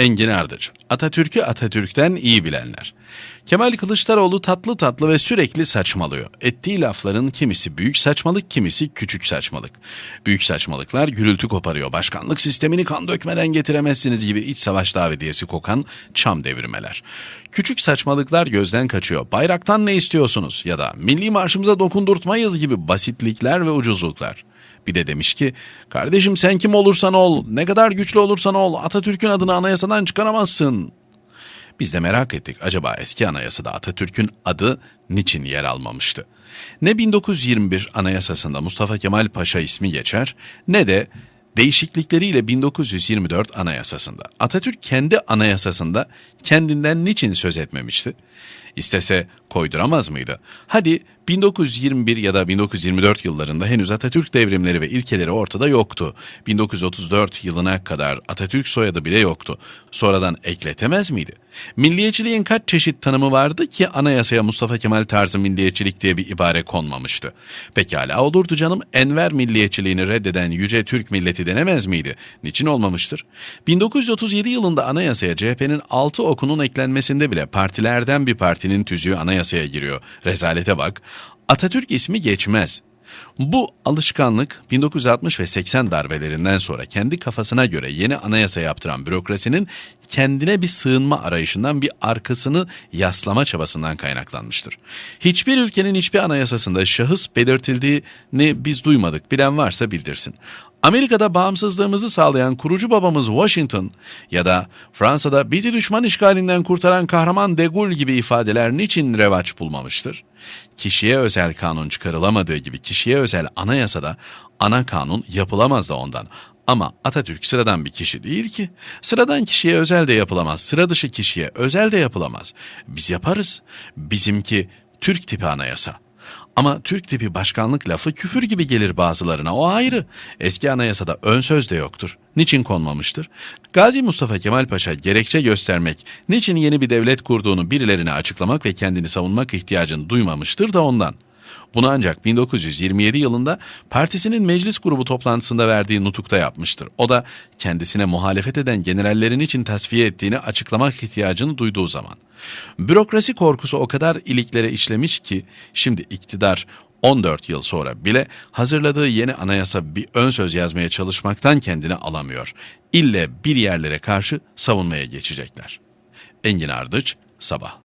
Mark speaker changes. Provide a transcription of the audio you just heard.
Speaker 1: Engin Ardıç, Atatürk'ü Atatürk'ten iyi bilenler. Kemal Kılıçdaroğlu tatlı tatlı ve sürekli saçmalıyor. Ettiği lafların kimisi büyük saçmalık, kimisi küçük saçmalık. Büyük saçmalıklar gürültü koparıyor. Başkanlık sistemini kan dökmeden getiremezsiniz gibi iç savaş davediyesi kokan çam devirmeler. Küçük saçmalıklar gözden kaçıyor. Bayraktan ne istiyorsunuz? Ya da milli marşımıza dokundurtmayız gibi basitlikler ve ucuzluklar. Bir de demiş ki kardeşim sen kim olursan ol ne kadar güçlü olursan ol Atatürk'ün adını anayasadan çıkaramazsın. Biz de merak ettik acaba eski anayasada Atatürk'ün adı niçin yer almamıştı? Ne 1921 anayasasında Mustafa Kemal Paşa ismi geçer ne de değişiklikleriyle 1924 anayasasında. Atatürk kendi anayasasında kendinden niçin söz etmemişti? İstese koyduramaz mıydı? Hadi 1921 ya da 1924 yıllarında henüz Atatürk devrimleri ve ilkeleri ortada yoktu. 1934 yılına kadar Atatürk soyadı bile yoktu. Sonradan ekletemez miydi? Milliyetçiliğin kaç çeşit tanımı vardı ki anayasaya Mustafa Kemal tarzı milliyetçilik diye bir ibare konmamıştı? Pekala olurdu canım Enver milliyetçiliğini reddeden yüce Türk milleti denemez miydi? Niçin olmamıştır? 1937 yılında anayasaya CHP'nin 6 okunun eklenmesinde bile partilerden bir partinin tüzüğü anayasaya giriyor. Rezalete bak. Atatürk ismi geçmez. Bu alışkanlık 1960 ve 80 darbelerinden sonra kendi kafasına göre yeni anayasa yaptıran bürokrasinin kendine bir sığınma arayışından bir arkasını yaslama çabasından kaynaklanmıştır. Hiçbir ülkenin hiçbir anayasasında şahıs belirtildiğini biz duymadık. Bilen varsa bildirsin. Amerika'da bağımsızlığımızı sağlayan kurucu babamız Washington ya da Fransa'da bizi düşman işgalinden kurtaran kahraman de Gaulle gibi ifadeler niçin revaç bulmamıştır? Kişiye özel kanun çıkarılamadığı gibi kişiye özel anayasada ana kanun yapılamaz da ondan. Ama Atatürk sıradan bir kişi değil ki. Sıradan kişiye özel de yapılamaz, sıra dışı kişiye özel de yapılamaz. Biz yaparız. Bizimki Türk tipi anayasa. Ama Türk tipi başkanlık lafı küfür gibi gelir bazılarına o ayrı. Eski anayasada ön söz de yoktur. Niçin konmamıştır? Gazi Mustafa Kemal Paşa gerekçe göstermek, niçin yeni bir devlet kurduğunu birilerine açıklamak ve kendini savunmak ihtiyacını duymamıştır da ondan. Bunu ancak 1927 yılında partisinin meclis grubu toplantısında verdiği nutukta yapmıştır. O da kendisine muhalefet eden generallerin için tasfiye ettiğini açıklamak ihtiyacını duyduğu zaman. Bürokrasi korkusu o kadar iliklere işlemiş ki şimdi iktidar 14 yıl sonra bile hazırladığı yeni anayasa bir ön söz yazmaya çalışmaktan kendini alamıyor. İlle bir yerlere karşı savunmaya geçecekler. Engin Ardıç, Sabah